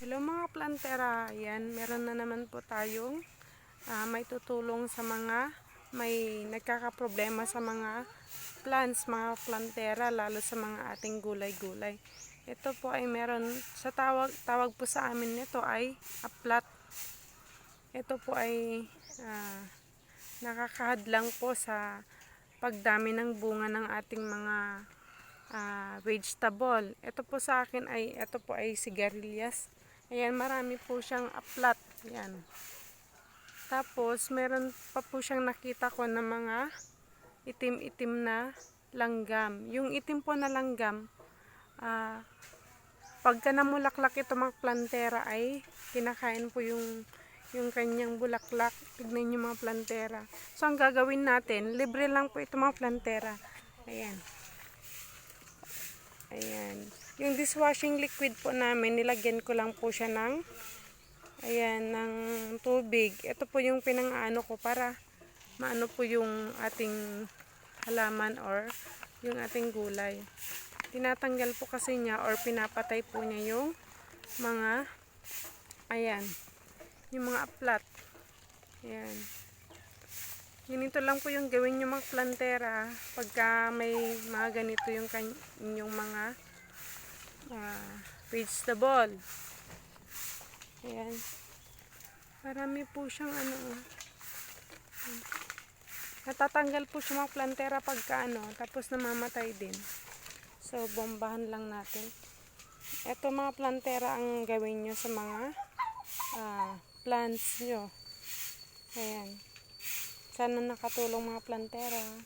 Hello mga plantera, yan, meron na naman po tayong ah, may tutulong sa mga may nagkakaproblema sa mga plants, mga plantera, lalo sa mga ating gulay-gulay. Ito po ay meron, sa tawag, tawag po sa amin nito ay aplat. Ito po ay ah, nakakahadlang po sa pagdami ng bunga ng ating mga ah, vegetable. Ito po sa akin ay, ito po ay sigarilyas. Ayan, marami po siyang aplat. Ayan. Tapos, meron pa po siyang nakita ko na mga itim-itim na langgam. Yung itim po na langgam, ah, pagka namulaklak ito mga plantera ay kinakain po yung yung kanyang bulaklak. Tignan niyo mga plantera. So, ang gagawin natin, libre lang po ito mga plantera. Ayan. Ayan. Yung dishwashing liquid po namin, nilagyan ko lang po siya ng ayan, ng tubig. Ito po yung pinang-ano ko para maano po yung ating halaman or yung ating gulay. Tinatanggal po kasi niya or pinapatay po niya yung mga ayan, yung mga aplat. Ayan. Ganito lang po yung gawin yung mga plantera pagka may mga ganito yung inyong mga ah, vegetable. Ayan. Marami po siyang ano. oh. Natatanggal po siya mga plantera pagka ano, tapos namamatay din. So, bombahan lang natin. Ito mga plantera ang gawin nyo sa mga ah, plants nyo. Ayan. Sana nakatulong mga plantera.